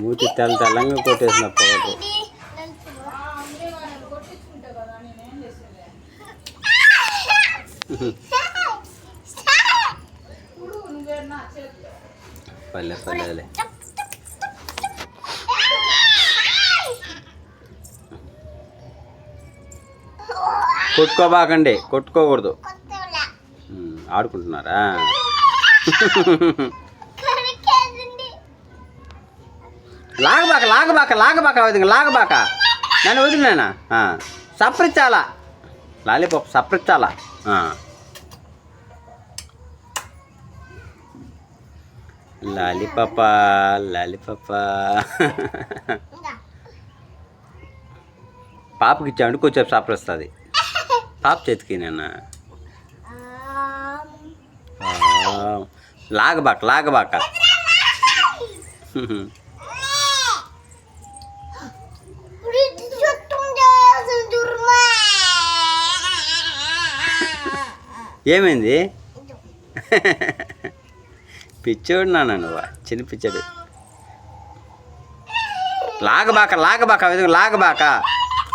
మూతి తెల్ల తెల్లంగా కొట్టేసిన పొగటు పల్లె పల్లెలే కొట్టుకోబాకండి కొట్టుకోకూడదు. ఆడుకుంటున్నారా? లాగబాక లాగబాక లాగబాక వదిన లాగబాక. నన్ను వదిలినానా సప్రించాలా. లాలీపాప్ సప్రించాలా. ఆ. లాలీపాప లాలీపాప. పాపకి ఇచ్చామంటే కొంచెం సప్రిస్తుంది పాప చేతికి నేను లాగబాక లాగబాక. ఏమైంది? పిచ్చోడు నాన్న నువ్వు? చిన్న పిచ్చాడు. లాగబాక లాగబాక ఆ విధంగా లాగబాక.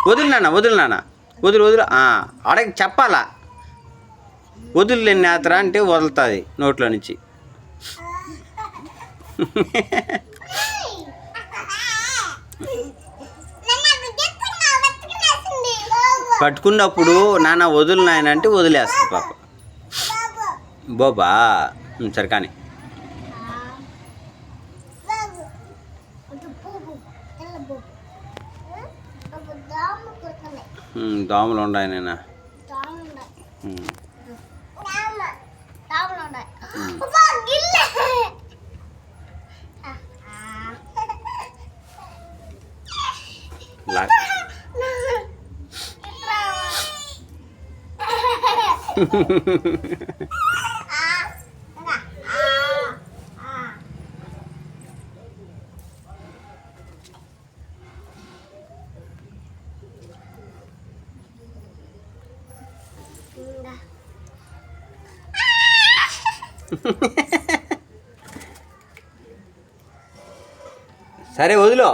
వదులు నాన్న వదులు నాన్న. వదులు వదులు. అడగ చెప్పాలా? వదులు నేత్ర అంటే వదులుతుంది నోట్లో నుంచి. పట్టుకున్నప్పుడు నాన్న వదులు నాయన అంటే వదిలేస్తుంది పాప. బోబా సరే కానీ. దోమలు ఉన్నాయి నాయన. ఉం. లా సరే వదిలో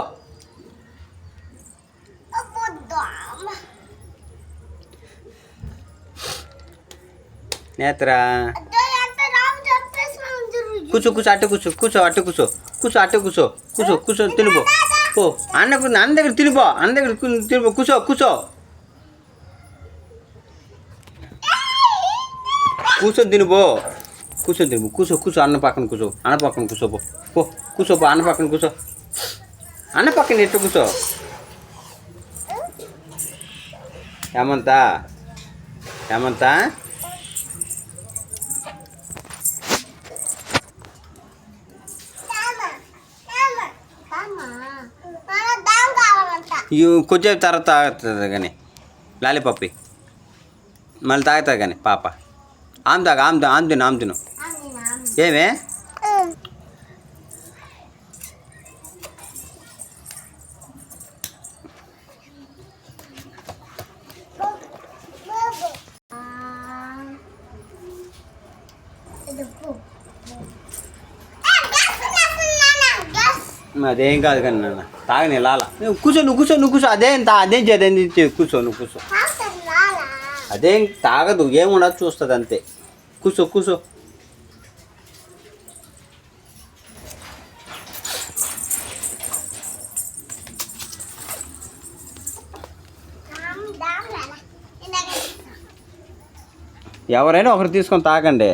నేత్రా. కూర్చో కూర్చో అట్టు కూర్చో కూర్చో అట్టు కూర్చో కూర్చో అట్టు కూర్చో కూర్చో కూర్చో తినిపో పో అన్నకు అన్న దగ్గర తినిపో అన్న దగ్గర తినిపో కూర్చో కూర్చో. కూర్చొని తినిపో కూర్చొని తినిపో కూర్చో కూర్చో అన్న పక్కన కూర్చో అన్న పక్కన కూర్చో పో. పో కూర్చో పో అన్న పక్కన కూర్చో. అన్న పక్కన ఎట్టు కూర్చో? ఏమంతా ఏమంతా ఇవి కొంచెం తర్వాత తాగుతుంది కానీ లాలీపప్పి మళ్ళీ తాగుతుంది కానీ పాప ఆమె తాగ ఆమె ఆమె తిను ఆమె తిను ఏమే అదేం కాదు కానీ నాన్న. తాగని లాల. కూర్చో నువ్వు కూర్చో నువ్వు కూర్చో. అదేం తా అదేం చేయదు కూర్చో నువ్వు కూర్చో. అదేం తాగదు ఏముండదు చూస్తుంది అంతే. కూర్చో కూర్చో. ఎవరైనా ఒకరు తీసుకొని తాగండి.